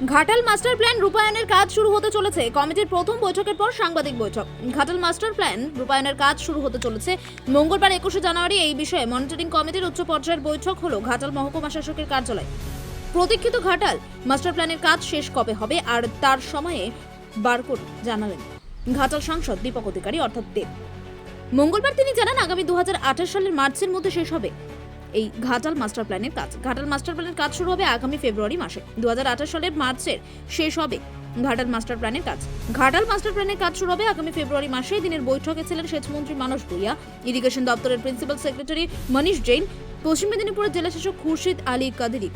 Ghatal master plan রূপায়ণের কাজ শুরু হতে চলেছে। কমিটির প্রথম বৈঠকের পর সাংবাদিক বৈঠক। ঘাটাল মাস্টার প্ল্যান রূপায়ণের কাজ শুরু হতে চলেছে। মঙ্গলবার একুশে জানুয়ারি এই বিষয়ে মনিটরিং কমিটির উচ্চ পর্যায়ের বৈঠক হলো ঘাটাল মহকুমা শাসকের কার্যালয়। প্রতীক্ষিত ঘাটাল মাস্টার প্ল্যানের কাজ শেষ কবে হবে আর তার সময়ে বার করে জানালেন ঘাটাল সাংসদ দীপক অধিকারী, অর্থাৎ দেব। মঙ্গলবার তিনি জানান, আগামী দু হাজার আঠারো সালের মার্চের মধ্যে শেষ হবে। এই ঘাটাল মাস্টার প্ল্যানের কাজ। ঘাটাল মাস্টার প্ল্যানের কাজ শুরু হবে আগামী ফেব্রুয়ারি মাসে। দু সালের মার্চের শেষ হবে ঘাটাল মাস্টার প্ল্যানের কাজ। ঘাটাল মাস্টার প্ল্যানের কাজ শুরু হবে আগামী ফেব্রুয়ারি মাসে। দিনের বৈঠকে ছিলেন সেচমন্ত্রী মানস ভুইয়া, ইরিগেশন দপ্তরের প্রিন্সিপাল সেক্রেটারি মনীষ জৈন, পশ্চিম মেদিনীপুরের জেলাশাসক খুরশিদ আলী কাদেরি।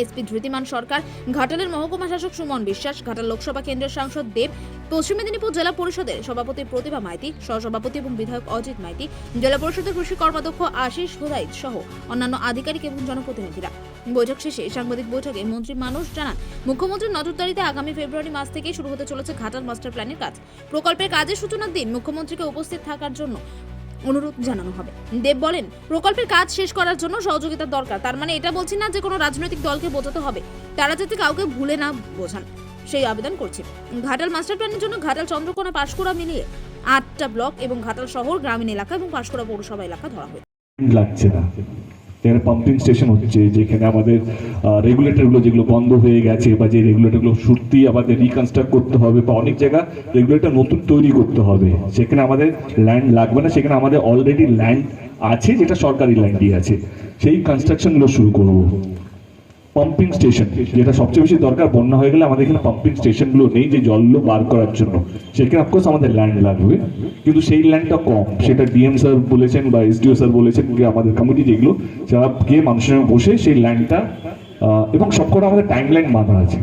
এসপি ধৃতিমান সরকার, ঘাটালের মহকুমা শাসক সুমন বিশ্বাস, ঘাটাল লোকসভা কেন্দ্রের সাংসদ দেব, পশ্চিম মেদিনীপুর জেলা পরিষদের সভাপতি প্রতিভা মাইতি, সহসভাপতি এবং বিধায়ক অজিত মাইতি, জেলা পরিষদের কৃষি কর্মাধ্যক্ষ আশিস হুদাইত সহ অন্যান্য আধিকারিক এবং জনপ্রতিনিধিরা। বৈঠক শেষে সাংবাদিক বৈঠকে মন্ত্রী মানুষ জানান, মুখ্যমন্ত্রীর নজরদারিতে আগামী ফেব্রুয়ারি মাস থেকেই শুরু হতে চলেছে ঘাটাল মাস্টার প্ল্যানের কাজ। প্রকল্পের কাজের সূচনার দিন মুখ্যমন্ত্রীকে উপস্থিত থাকার জন্য অনুরোধ জানানো হবে। দেব বলেন, প্রকল্পের কাজ শেষ করার জন্য সহযোগিতা দরকার। তার মানে এটা বলছি না যে কোনো রাজনৈতিক দলকে বোঝাতে হবে। তারা যাতে কাউকে ভুলে না বোঝান, সেই আবেদন করছে। ঘাটাল মাস্টার প্ল্যানের জন্য ঘাটাল চন্দ্রকোনা পাঁশকুড়া মিলিয়ে আটটা ব্লক এবং ঘাটাল শহর, গ্রামীণ এলাকা এবং পাঁশকুড়া পৌরসভা এলাকা ধরা হয়েছে। লাগছে না। এখানে পাম্পিং স্টেশন হচ্ছে, যেখানে আমাদের রেগুলেটরগুলো যেগুলো বন্ধ হয়ে গেছে বা যে রেগুলেটরগুলো সত্যি আমাদের রিকনস্ট্রাক্ট করতে হবে বা অনেক জায়গা রেগুলেটর নতুন তৈরি করতে হবে। সেখানে আমাদের ল্যান্ড লাগবে না, সেখানে আমাদের অলরেডি ল্যান্ড আছে, যেটা সরকারি ল্যান্ডই আছে। সেই কনস্ট্রাকশনগুলো শুরু করব। পাম্পিং স্টেশন যেটা সবচেয়ে বেশি দরকার, বন্যা হয়ে গেলে আমাদের এখানে পাম্পিং স্টেশনগুলো নেই যে জলগুলো বার করার জন্য। সেখানে অফকোর্স আমাদের ল্যান্ড লাগবে। কিন্তু সেই ল্যান্ডটা কম। সেটা ডিএম স্যার বলেছেন বা এসডিও স্যার বলেছেন যে আমাদের কমিটি যেগুলো, যারা গিয়ে মানুষের বসে সেই ল্যান্ডটা এবং সবকটা আমাদের টাইম লাইন বাঁধা আছে।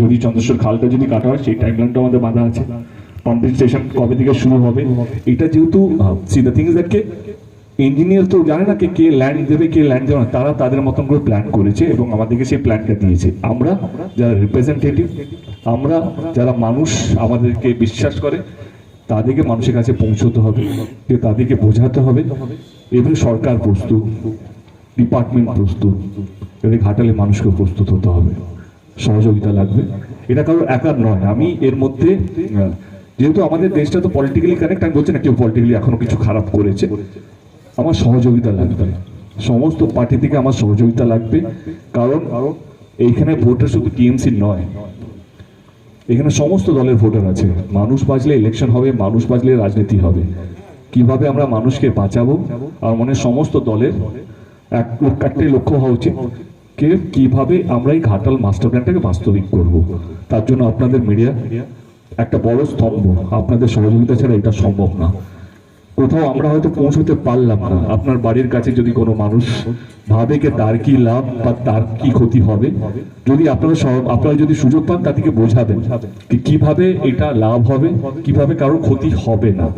যদি চন্দ্রেশ্বর খালটা যদি কাটা হয়, সেই টাইম লাইনটা আমাদের বাঁধা আছে। পাম্পিং স্টেশন কবে থেকে শুরু হবে? এটা যেহেতু see the thing is that K engineer তো জানে না কে ল্যান্ড দেবে, কে ল্যান্ড দেবে না। তারা তাদের মতন করে প্ল্যান করেছে এবং আমাদেরকে সেই প্ল্যানটা দিয়েছে। আমরা যারা রিপ্রেজেন্টেটিভ আমরা যারা মানুষ আমাদেরকে বিশ্বাস করে, তাদেরকে মানুষের কাছে পৌঁছতে হবে তাদেরকে বোঝাতে হবে। এবং সরকার প্রস্তুত ডিপার্টমেন্ট প্রস্তুত এদের ঘাটালে মানুষকে প্রস্তুত হতে হবে। সহযোগিতা লাগবে। এটা কারোর একার নয়। আমি এর মধ্যে যেহেতু আমাদের দেশটা তো পলিটিক্যালি কানেক্ট আমি বলছি না কেউ পলিটিক্যালি এখনও কিছু খারাপ করেছে। আমার সহযোগিতা লাগবে। সমস্ত পার্টি থেকে আমার সহযোগিতা লাগবে। কারণ এইখানে ভোটার শুধু টিএমসি নয়। এখানে সমস্ত দলের ভোটার আছে। মানুষ বাঁচলে ইলেকশন হবে, মানুষ বাঁচলে রাজনীতি হবে। কীভাবে আমরা মানুষকে বাঁচাবো? আর মনে সমস্ত দলের এক একটাই লক্ষ্য হওয়া উচিত কে কীভাবে আমরা এই ঘাটাল মাস্টার প্ল্যানটাকে বাস্তবিক করব। তার জন্য আপনাদের মিডিয়া একটা বড় স্তম্ভ। আপনাদের সহযোগিতা ছাড়া এটা সম্ভব না। কোথাও আমরা হয়তো পৌঁছতে পারলাম না। আপনার বাড়ির কাছে যদি কোনো মানুষ ভাবে যে তার কি লাভ বা তার কি ক্ষতি হবে, যদি আপনারা সব- আপনারা যদি সুযোগ পান তাদেরকে বোঝাবেন যে কীভাবে এটা লাভ হবে, কীভাবে কারোর ক্ষতি হবে না।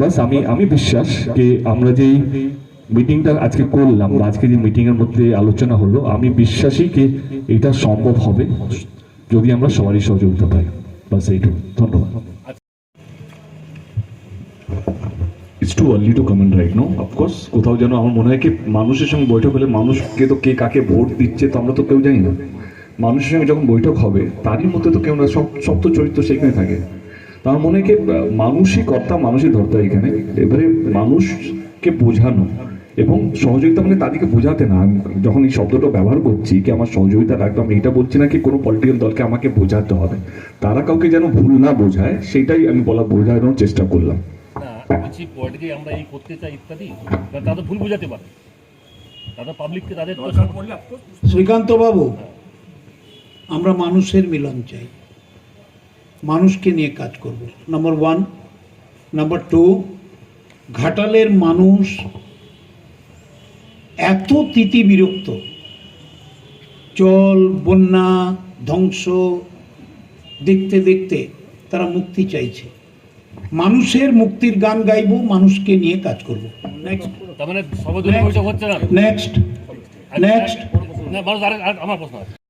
বাস, আমি আমি বিশ্বাস যে আমরা যেই মিটিংটা আজকে করলাম বা আজকে যে মিটিং এর মধ্যে আলোচনা হলো, আমি বিশ্বাসী যে এটা সম্ভব হবে যদি আমরা সবারই সহযোগিতা পাই। বাস, এইটুকু। ধন্যবাদ। Too early to comment right no of course কোথাও যেন আমার মনে হয় কি মানুষের সঙ্গে বৈঠক হলে মানুষকে তো কে কাকে ভোট দিচ্ছে তো আমরা তো কেউ জানি না। মানুষের সঙ্গে যখন বৈঠক হবে, তারই মধ্যে তো কেউ না, সব সব তো চরিত্র সেখানে থাকে। তার মনে হয় কি মানুষই কর্তা, মানুষই ধর্তা এখানে। এবারে মানুষকে বোঝানো এবং সহযোগিতা মানে তাদেরকে বোঝাতে না। আমি যখন এই শব্দটা ব্যবহার করছি কি আমার সহযোগিতা লাগবে, আমি এটা বলছি না কি কোনো পলিটিক্যাল দলকে আমাকে বোঝাতে হবে। তারা কাউকে যেন ভুল না বোঝায়, সেটাই আমি বলা, বোঝানোর চেষ্টা করলাম। বলছি পলিটিকে আমরা এই করতে চাই ইত্যাদি তা তারা ভুল বুঝাতে পারে। তারা পাবলিককে তাদের তো শ্রীকান্ত বাবু আমরা মানুষের মিলন চাই। মানুষকে নিয়ে কাজ করব। নাম্বার ওয়ান নাম্বার টু ঘাটালের মানুষ এত তিতি বিরক্ত। জল বন্যা ধ্বংস দেখতে দেখতে তারা মুক্তি চাইছে। মানুষের মুক্তির গান গাইব মানুষকে নিয়ে কাজ করব। নেক্সট মানে নেক্সট নেক্সট আমার প্রশ্ন আছে।